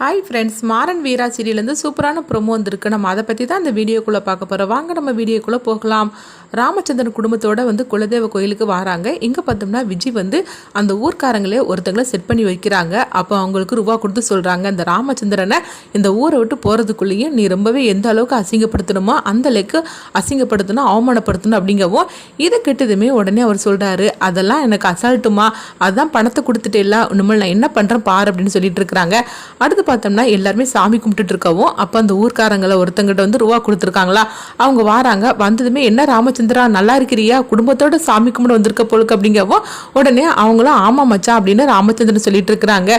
Hi friends Maran Veera சீரியலேருந்து சூப்பரான promo வந்திருக்கு. நம்ம அதை பற்றி தான் இந்த வீடியோக்குள்ளே பார்க்க போகிறோம் வாங்க நம்ம வீடியோக்குள்ளே போகலாம். ராமச்சந்திரன் குடும்பத்தோட வந்து குலதெய்வ கோயிலுக்கு வராங்க. இங்கே பார்த்தோம்னா விஜய் வந்து அந்த ஊர்க்காரங்களே ஒருத்தங்களை செட் பண்ணி வைக்கிறாங்க. அப்போ அவங்களுக்கு ரூபா கொடுத்து சொல்கிறாங்க இந்த ராமச்சந்திரனை இந்த ஊரை விட்டு போகிறதுக்குள்ளேயும் நீ ரொம்பவே எந்த அளவுக்கு அசிங்கப்படுத்தணுமோ அந்த அளவுக்கு அசிங்கப்படுத்தணும் அவமானப்படுத்தணும் அப்படிங்கவும் இதை கெட்டதுமே உடனே அவர் சொல்கிறாரு அதெல்லாம் எனக்கு அசால்ட்டுமா அதான் பணத்தை கொடுத்துட்டே இல்லை இனிமேல் நான் என்ன பண்ணுறேன் பாரு அப்படின்னு சொல்லிட்டு இருக்கிறாங்க. அடுத்து பார்த்தோம்னா எல்லாருமே சாமி கும்பிட்டுட்டு இருக்கவும் அப்போ அந்த ஊர்க்காரங்களை ஒருத்தங்கிட்ட வந்து ரூபா கொடுத்துருக்காங்களா? அவங்க வாராங்க வந்ததுமே என்ன ராமச்சந்திரா நல்லா இருக்கிறியா? குடும்பத்தோட சாமி கும்பிட வந்திருக்க போலுக்கு அப்படிங்கவும் உடனே அவங்களும் ஆமா மச்சா அப்படின்னு ராமச்சந்திரன் சொல்லிட்டு இருக்கிறாங்க.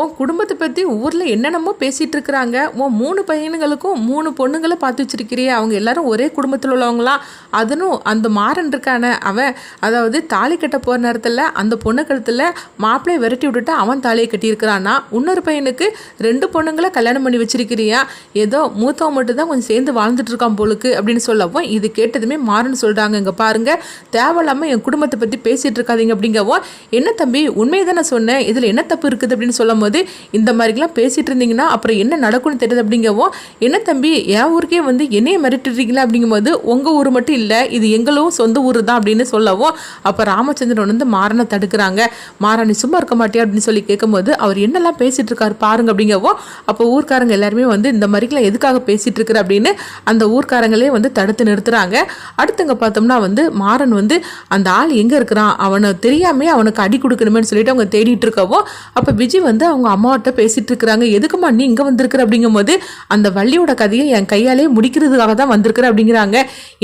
உன் குடும்பத்தை பற்றி ஊரில் என்னென்னமோ பேசிகிட்டு இருக்கிறாங்க உன் மூணு பையனுங்களுக்கும் மூணு பொண்ணுங்களை பார்த்து வச்சிருக்கிறியே. அவங்க எல்லாரும் ஒரே குடும்பத்தில் உள்ளவங்களாம் அதனும் அந்த மாறன் இருக்கான அவன் அதாவது தாலி கட்ட போகிற நேரத்தில் அந்த பொண்ணு கழுத்தில் மாப்பிள்ளையை விரட்டி விட்டுட்டு அவன் தாலியை கட்டியிருக்கிறானா? இன்னொரு பையனுக்கு ரெண்டு பொண்ணுங்களை கல்யாணம் பண்ணி வச்சிருக்கிறியா? ஏதோ மூத்தவன் மட்டும் தான் கொஞ்சம் சேர்ந்து வாழ்ந்துட்டு இருக்கான் போலுக்கு அப்படின்னு சொல்லவும் இது கேட்டதுமே மாறன் சொல்கிறாங்க இங்கே பாருங்கள் தேவையில்லாமல் என் குடும்பத்தை பற்றி பேசிகிட்டு இருக்காதீங்க அப்படிங்கவும் என்ன தம்பி உண்மையை தானே சொன்னேன் இதில் என்ன தப்பு இருக்குது? அப்படின்னு சொல்லும் போது இந்த மாதிரிலாம் பேசிகிட்டு இருந்தீங்கன்னா அப்புறம் என்ன நடக்கும்னு தெரியுது அப்படிங்கவும் என்ன தம்பி என் ஊருக்கே வந்து என்னைய மிரட்டுறீங்களா அப்படிங்கும்போது உங்கள் ஊர் மட்டும் இல்லை இது எங்களும் சொந்த ஊர் தான் அப்படின்னு சொல்லவும் அப்போ ராமச்சந்திரன் வந்து மாறனை தடுக்கிறாங்க. மாறனை சும்மா இருக்க மாட்டியா? அப்படின்னு சொல்லி கேட்கும்போது அவர் என்னெல்லாம் பேசிகிட்டு இருக்காரு பாருங்க அப்படிங்கவும் அப்போ ஊர்க்காரங்க எல்லாருமே வந்து இந்த மாதிரிலாம் எதுக்காக பேசிகிட்டு இருக்கிற? அப்படின்னு அந்த ஊர்க்காரங்களே வந்து தடுத்து நிறுத்துறாங்க. அடுத்தங்க பார்த்தோம்னா வந்து மாறன் வந்து அந்த ஆள் எங்கே இருக்கிறான்? அவனை தெரியாமே அவனுக்கு அடி கொடுக்கணுமேனு சொல்லிட்டு அவங்க தேடிட்டு இருக்கவும் அப்போ விஜய் வந்து அவங்க அம்மாவிட்ட பேசிட்டு இருக்கிறாங்க. எதுக்குமா நீ இங்கே வந்திருக்கிற அப்படிங்கும்போது அந்த வள்ளியோட கதையை என் கையாலே முடிக்கிறதுக்காக தான் வந்திருக்கிற அப்படிங்கிறாங்க.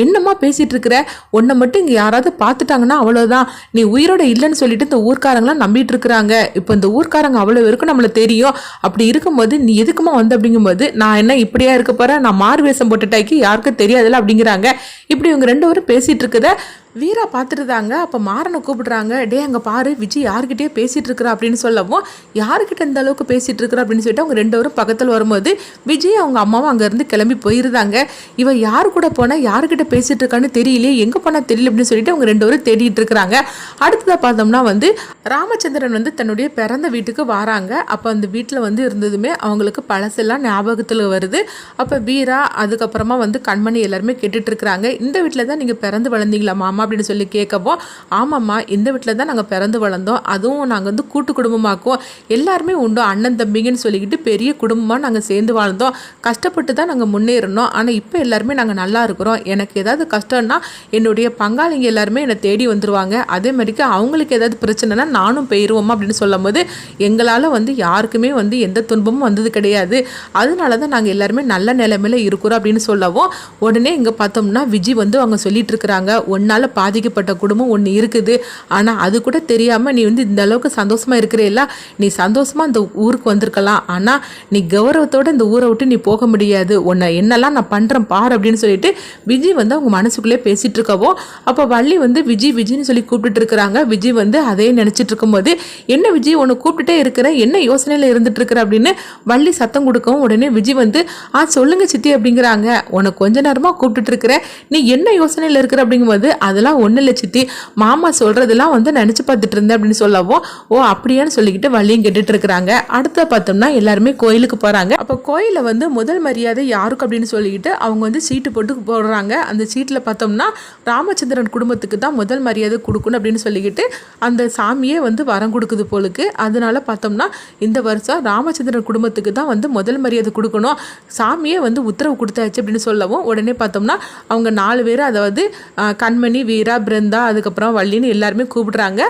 என்னம்மா பேசிட்டு இருக்கிற? உன்னை மட்டும் இங்கே யாராவது பார்த்துட்டாங்கன்னா அவ்வளோதான் நீ உயிரோட இல்லைன்னு சொல்லிட்டு இந்த ஊர்க்காரங்களாம் நம்பிட்டு இருக்கிறாங்க. இப்போ இந்த ஊர்க்காரங்க அவ்வளோ இருக்கும் நம்மளை தெரியும். அப்படி இருக்கும்போது நீ எதுக்குமா வந்து அப்படிங்கும்போது நான் என்ன இப்படியா இருக்க போறேன்? நான் மாறு வேஷம் போட்டுட்டாக்கி யாருக்கும் தெரியாதுல்ல அப்படிங்கிறாங்க. இப்படி இவங்க ரெண்டு பேரும் பேசிட்டு இருக்கத வீரா பார்த்துருந்தாங்க அப்போ மாறனை கூப்பிடுறாங்க. டே அங்கே பாரு. விஜய் யார்கிட்டயே பேசிகிட்டு இருக்கிறா அப்படின்னு சொல்லவும் யாருக்கிட்ட இந்த அளவுக்கு பேசிகிட்டு இருக்கிறா அப்படின்னு சொல்லிட்டு அவங்க ரெண்டு பேரும் பக்கத்தில் வரும்போது விஜய் அவங்க அம்மாவும் அங்கேருந்து கிளம்பி போயிருந்தாங்க. இவ யார் கூட போனால் யாருக்கிட்ட பேசிகிட்டு இருக்கான்னு தெரியலையே. எங்கே போனால் தெரியல அப்படின்னு சொல்லிட்டு அவங்க ரெண்டு பேரும் தேடிட்டு இருக்கிறாங்க அடுத்ததாக பார்த்தோம்னா வந்து ராமச்சந்திரன் வந்து தன்னுடைய பிறந்த வீட்டுக்கு வராங்க. அப்போ அந்த வீட்டில் வந்து இருந்ததுமே அவங்களுக்கு பழசெல்லாம் ஞாபகத்தில் வருது. அப்போ வீரா அதுக்கப்புறமா வந்து கண்மணி எல்லாருமே கேட்டுட்டு இருக்கிறாங்க இந்த வீட்டில் தான் நீங்கள் பிறந்து வளர்ந்தீங்களா மாமா? அப்படின்னு சொல்லி கேட்கவோ ஆமாம்மா இந்த வீட்டில் தான் நாங்கள் பிறந்து வளர்ந்தோம். அதுவும் நாங்கள் வந்து கூட்டு குடும்பமாக்குவோம் எல்லாருமே உண்டு. அண்ணன் தம்பிங்கன்னு சொல்லிக்கிட்டு பெரிய குடும்பமாக நாங்கள் சேர்ந்து வாழ்ந்தோம். கஷ்டப்பட்டு தான் நாங்கள் முன்னேறினோம். ஆனால் இப்போ எல்லாருமே நாங்கள் நல்லா இருக்கிறோம். எனக்கு ஏதாவது கஷ்டம்னா என்னுடைய பங்காளிங்க எல்லாருமே என்னை தேடி வந்துருவாங்க. அதே மாதிரிக்கு அவங்களுக்கு ஏதாவது பிரச்சனைனா நானும் போயிடுவோமா அப்படின்னு சொல்லும் போது எங்களால் வந்து யாருக்குமே வந்து எந்த துன்பமும் வந்தது கிடையாது. அதனால தான் நாங்கள் எல்லாருமே நல்ல நிலைமையில் இருக்கிறோம் அப்படின்னு சொல்லவும் உடனே இங்கே பார்த்தோம்னா விஜய் வந்து அவங்க சொல்லிட்டு இருக்கிறாங்க. பாதிக்கப்பட்ட குடும்பம் ஒன்று இருக்குது. ஆனால் அது கூட தெரியாமல் நீ வந்து இந்த அளவுக்கு சந்தோஷமாக இருக்கிறேல்ல. நீ சந்தோஷமாக இந்த ஊருக்கு வந்திருக்கலாம். ஆனால் நீ கௌரவத்தோட இந்த ஊரை விட்டு நீ போக முடியாது. உன்னை என்னெல்லாம் நான் பண்ணுறேன் பார் அப்படின்னு சொல்லிட்டு விஜய் வந்து அவங்க மனசுக்குள்ளே பேசிகிட்டு இருக்கவோ அப்போ வள்ளி வந்து விஜய் விஜய்னு சொல்லி கூப்பிட்டுட்டு இருக்கிறாங்க. விஜய் வந்து அதே நினச்சிட்டு இருக்கும்போது என்ன விஜய் உன்னை கூப்பிட்டுட்டே இருக்கிற? என்ன யோசனையில் இருந்துட்டு இருக்கிற? அப்படின்னு வள்ளி சத்தம் கொடுக்கவும் உடனே விஜய் வந்து ஆ சொல்லுங்க சித்தி அப்படிங்கிறாங்க. உனக்கு கொஞ்ச நேரமாக கூப்பிட்டுட்டு இருக்கிற நீ என்ன யோசனையில் இருக்கிற? அப்படிங்கும்போது அதெல்லாம் ஒன்றும் இல்லை சித்தி. மாமா சொல்கிறதெல்லாம் வந்து நினச்சி பார்த்துட்டு இருந்தேன் அப்படின்னு சொல்லவும் ஓ அப்படியான்னு சொல்லிக்கிட்டு வள்ளியும் கேட்டுட்டு இருக்கிறாங்க. அடுத்த பார்த்தோம்னா எல்லாருமே கோயிலுக்கு போகிறாங்க அப்போ கோயிலில் வந்து முதல் மரியாதை யாருக்கு அப்படின்னு சொல்லிக்கிட்டு அவங்க வந்து சீட்டு போட்டு போடுறாங்க. அந்த சீட்டில் பார்த்தோம்னா ராமச்சந்திரன் குடும்பத்துக்கு தான் முதல் மரியாதை கொடுக்கணும் அப்படின்னு சொல்லிக்கிட்டு அந்த சாமியே வந்து வரம் கொடுக்குது போலுக்கு. அதனால பார்த்தோம்னா இந்த வருஷம் ராமச்சந்திரன் குடும்பத்துக்கு தான் வந்து முதல் மரியாதை கொடுக்கணும். சாமியே வந்து உத்தரவு கொடுத்தாச்சு அப்படின்னு சொல்லவும் உடனே பார்த்தோம்னா அவங்க நாலு பேர் அதாவது கண்மணி வீரா பிருந்தா அதுக்கப்புறம் வள்ளின்னு எல்லாருமே கூப்பிடுறாங்க.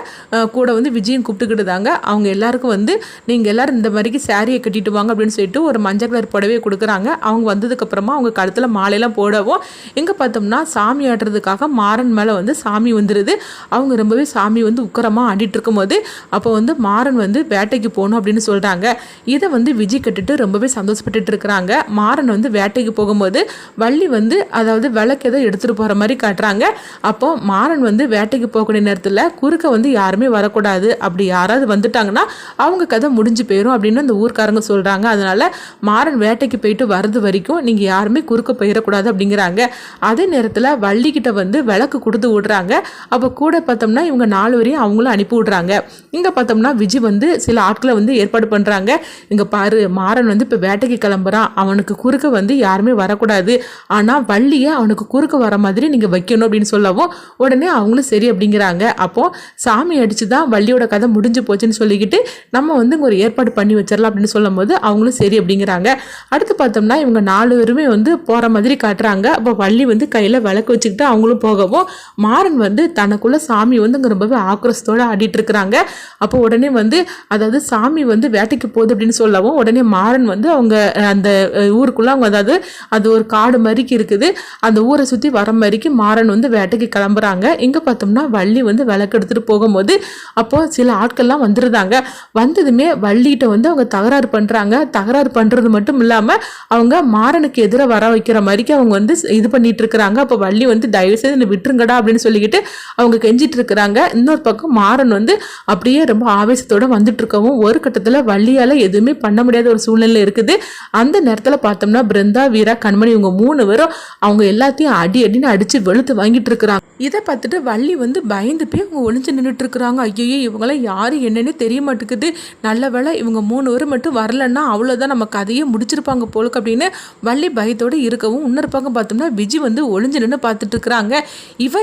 கூட வந்து விஜயும் கூப்பிட்டுக்கிட்டுதாங்க. அவங்க எல்லாருக்கும் வந்து நீங்கள் எல்லாரும் இந்த மாதிரிக்கு சாரியை கட்டிட்டு வாங்க அப்படின்னு சொல்லிட்டு ஒரு மஞ்சள் கலர் புடவையை கொடுக்குறாங்க. அவங்க வந்ததுக்கப்புறமா அவங்க கழுத்தில் மாலையெல்லாம் போடவும் எங்கே பார்த்தோம்னா சாமி ஆடுறதுக்காக மாறன் மேலே வந்து சாமி வந்துடுது அவங்க ரொம்பவே சாமி வந்து உக்கரமாக ஆடிட்டு இருக்கும்போது அப்போ வந்து மாறன் வந்து வேட்டைக்கு போகணும் அப்படின்னு சொல்கிறாங்க இதை வந்து விஜய் கட்டுட்டு ரொம்பவே சந்தோஷப்பட்டுட்டு இருக்கிறாங்க. மாறன் வந்து வேட்டைக்கு போகும்போது வள்ளி வந்து அதாவது விளக்கு ஏதோ எடுத்துகிட்டு போகிற மாதிரி காட்டுறாங்க. அப்போ மாறன் வந்து வேட்டைக்கு போகக்கூடிய நேரத்தில் குறுக்க வந்து யாருமே வரக்கூடாது. அப்படி யாராவது வந்துட்டாங்கன்னா அவங்க கதை முடிஞ்சு போயிடும் அப்படின்னு அந்த ஊர்க்காரங்க சொல்கிறாங்க அதனால் மாறன் வேட்டைக்கு போயிட்டு வர்றது வரைக்கும் நீங்கள் யாருமே குறுக்க போயிடக்கூடாது அப்படிங்கிறாங்க. அதே நேரத்தில் வள்ளிக்கிட்ட வந்து விளக்கு கொடுத்து விடுறாங்க. அப்போ கூட பார்த்தோம்னா இவங்க நாலு வரையும் அவங்களும் அனுப்பி விடுறாங்க. இங்கே பார்த்தோம்னா விஜய் வந்து சில ஆட்களை வந்து ஏற்பாடு பண்ணுறாங்க இங்கே பாரு மாறன் வந்து இப்போ வேட்டைக்கு கிளம்புறான். அவனுக்கு குறுக்க வந்து யாருமே வரக்கூடாது. ஆனால் வள்ளியை அவனுக்கு குறுக்க வர மாதிரி நீங்கள் வைக்கணும் அப்படின்னு சொல்லவும் உடனே அவங்களும் சரி அப்படிங்கிறாங்க. அப்போது சாமி அடித்து தான் வள்ளியோட கதை முடிஞ்சு போச்சுன்னு சொல்லிக்கிட்டு நம்ம வந்து இங்கே ஒரு ஏற்பாடு பண்ணி வச்சிடலாம் அப்படின்னு சொல்லும்போது அவங்களும் சரி அப்படிங்கிறாங்க. அடுத்து பார்த்தோம்னா இவங்க நாலு பேருமே வந்து போகிற மாதிரி காட்டுறாங்க. அப்போ வள்ளி வந்து கையில் விளக்கு வச்சுக்கிட்டு அவங்களும் போகவும் மாறன் வந்து தனக்குள்ளே சாமி வந்து இங்கே ரொம்பவே ஆக்ரோஷத்தோடு ஆடிட்டு இருக்கிறாங்க. அப்போ உடனே வந்து அதாவது சாமி வந்து வேட்டைக்கு போகுது அப்படின்னு சொல்லவும் உடனே மாறன் வந்து அவங்க அந்த ஊருக்குள்ளே அவங்க அதாவது அது ஒரு காடு மாதிரிக்கு இருக்குது. அந்த ஊரை சுற்றி வர மாதிரிக்கு மாறன் வந்து வேட்டைக்கு கிளம்புறாங்க. இங்கே பார்த்தோம்னா வள்ளி வந்து விளக்கு எடுத்துகிட்டு போகும்போது அப்போது சில ஆட்கள்லாம் வந்துருந்தாங்க. வந்ததுமே வள்ளிகிட்ட வந்து அவங்க தகராறு பண்ணுறாங்க தகராறு பண்ணுறது மட்டும் இல்லாமல் அவங்க மாறனுக்கு எதிராக வர வைக்கிற மாதிரிக்கு அவங்க வந்து இது பண்ணிட்டு இருக்கிறாங்க. அப்போ வள்ளி வந்து தயவு செய்து என்னை விட்டுருங்கடா அப்படின்னு சொல்லிக்கிட்டு அவங்க கெஞ்சிட்டு இருக்கிறாங்க. இன்னொரு பக்கம் மாறன் வந்து அப்படியே ரொம்ப ஆவேசத்தோட வந்துட்டு இருக்கவும் ஒரு கட்டத்தில் வள்ளியால் எதுவுமே பண்ண முடியாத ஒரு சூழ்நிலை இருக்குது. அந்த நேரத்தில் பார்த்தோம்னா பிருந்தா வீரா கண்மணி இவங்க மூணு பேரும் அவங்க எல்லாத்தையும் அடி அடின்னு அடித்து வெளுத்து வாங்கிட்டு இருக்கிறாங்க. இதை பார்த்துட்டு வள்ளி வந்து பயந்து போய் அவங்க ஒளிஞ்சு நின்றுட்டு இருக்கிறாங்க ஐயோ இவங்களாம் யார் என்னன்னே தெரிய மாட்டேங்குது நல்ல வேலை இவங்க மூணு பேர் மட்டும் வரலன்னா அவ்வளோதான் நம்ம கதையை முடிச்சிருப்பாங்க போலுக்கு அப்படின்னு வள்ளி பயத்தோடு இருக்கவும் இன்னொரு பக்கம் பார்த்தோம்னா விஜி வந்து ஒளிஞ்சு நின்று பார்த்துட்டு இருக்கிறாங்க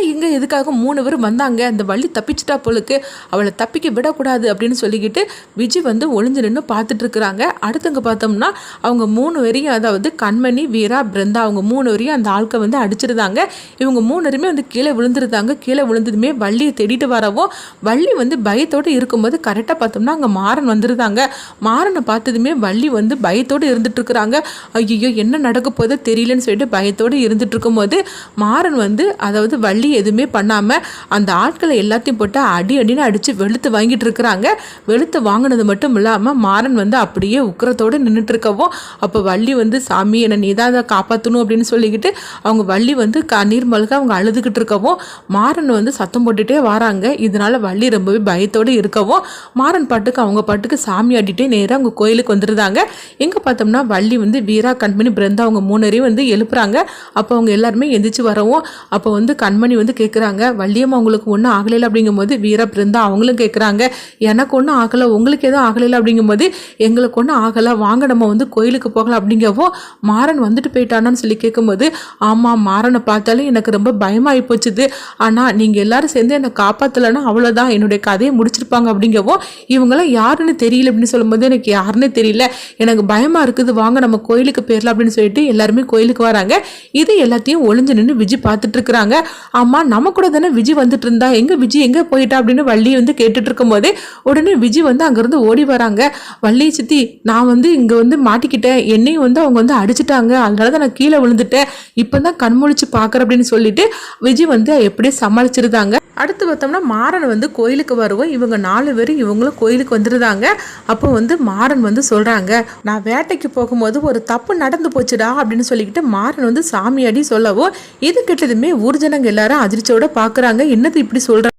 இங்கே எதுக்காக மூணு பேர் வந்தாங்க? அந்த வள்ளி தப்பிச்சிட்டா போலுக்கு. அவளை தப்பிக்க விடக்கூடாது அப்படின்னு சொல்லிக்கிட்டு விஜி வந்து ஒளிஞ்சு நின்று பார்த்துட்டு இருக்கிறாங்க அடுத்தவங்க பார்த்தோம்னா அவங்க மூணு வரையும் அதாவது கண்மணி வீரா பிருந்தா அவங்க மூணு வரையும் அந்த ஆட்கள் வந்து அடிச்சிருந்தாங்க. இவங்க மூணு பேருமே வந்து கீழே விழுந்துருந்தாங்க. கீழே விழுந்ததுமே வள்ளியை தேடிட்டு வரவும் வள்ளி வந்து பயத்தோடு இருக்கும்போது கரெக்டாக பார்த்தோம்னா அங்கே மாறன் வந்துருந்தாங்க. மாறனை பார்த்ததுமே வள்ளி வந்து பயத்தோடு இருந்துட்டு இருக்கிறாங்க ஐயோ என்ன நடக்க போதோ தெரியலன்னு சொல்லிட்டு பயத்தோடு இருந்துட்டு இருக்கும்போது மாறன் வந்து அதாவது வள்ளி எதுவுமே பண்ணாமல் அந்த ஆட்களை எல்லாத்தையும் போட்டு அடி அடின்னு அடித்து வெளுத்து வாங்கிட்டு இருக்கிறாங்க வெளுத்து வாங்கினது மட்டும் இல்லாமல் மாறன் வந்து அப்படியே உக்கரத்தோடு நின்றுட்டு இருக்கவும் அப்போ வள்ளி வந்து சாமி என்னை நீ தான் அதை காப்பாற்றணும் அப்படின்னு சொல்லிக்கிட்டு அவங்க வள்ளி வந்து கண்ணீர் மல்க அவங்க அழுதுகிட்டு இருக்கவும் மாறன் வந்து சத்தம் போட்டுட்டே வராங்க. இதனால வள்ளி ரொம்பவே பயத்தோடு இருக்கவும் மாறன் பாட்டுக்கு அவங்க பாட்டுக்கு சாமி ஆடிட்டே நேராக அவங்க கோயிலுக்கு வந்துருந்தாங்க. எங்கே பார்த்தோம்னா வள்ளி வந்து வீரா கண்மணி பிருந்தா அவங்க மூணரையும் வந்து எழுப்புறாங்க. அப்போ அவங்க எல்லாருமே எந்திரிச்சு வரவும் அப்போ வந்து கண்மணி வந்து கேட்குறாங்க வள்ளியம் அவங்களுக்கு ஒன்றும் ஆகலையில் அப்படிங்கும்போது வீரா பிருந்தா அவங்களும் கேட்குறாங்க எனக்கு ஒன்றும் ஆகலை உங்களுக்கு எதுவும் ஆகலையில் அப்படிங்கும்போது எங்களுக்கு ஒன்றும் ஆகலை வாங்க நம்ம வந்து கோயிலுக்கு போகலாம். அப்படிங்கவோ மாறன் வந்துட்டு போயிட்டானான்னு சொல்லி கேட்கும்போது ஆமாம் மாறனை பார்த்தாலே எனக்கு ரொம்ப பயமாகி போச்சுது. ஆனால் நீங்கள் எல்லாரும் சேர்ந்து என்னை காப்பாற்றலைன்னா அவ்வளோதான் என்னுடைய கதையை முடிச்சிருப்பாங்க அப்படிங்கவோ இவங்களாம் யாருன்னு தெரியல அப்படின்னு சொல்லும்போது எனக்கு யாருன்னே தெரியல. எனக்கு பயமாக இருக்குது. வாங்க நம்ம கோயிலுக்கு போயிடலாம் அப்படின்னு சொல்லிட்டு எல்லாருமே கோயிலுக்கு வராங்க. இது எல்லாத்தையும் ஒளிஞ்சு நின்று விஜய் பார்த்துட்டு இருக்கிறாங்க ஆமா நம்ம கூட தானே விஜய் வந்துட்டு இருந்தா எங்கே விஜய் எங்கே போயிட்டா? அப்படின்னு வள்ளி வந்து கேட்டுட்டு இருக்கும்போதே உடனே விஜய் வந்து அங்கேருந்து ஓடி வராங்க. வள்ளி சித்தி நான் வந்து இங்கே வந்து மாட்டிக்கிட்டேன். என்னையும் வந்து அவங்க வந்து அடிச்சிட்டாங்க. அதனால தான் நான் கீழே விழுந்துட்டேன். இப்போ தான் கண்முழிச்சு பார்க்குறேன் அப்படின்னு சொல்லிட்டு விஜய் வந்து எப்படி சமாளிச்சிருந்தாங்க? அடுத்து பார்த்தோம்னா மாறன் வந்து கோயிலுக்கு வருவோம் இவங்க நாலு பேரும் இவங்களும் கோயிலுக்கு வந்துருந்தாங்க. அப்போ வந்து மாறன் வந்து சொல்கிறாங்க நான் வேட்டைக்கு போகும்போது ஒரு தப்பு நடந்து போச்சுடா அப்படின்னு சொல்லிக்கிட்டு மாறன் வந்து சாமியாடி சொல்லவும் இது கிட்டதுமே ஊர்ஜனங்க எல்லாரும் அதிர்ச்சியோட பார்க்குறாங்க என்னது இப்படி சொல்கிறாங்க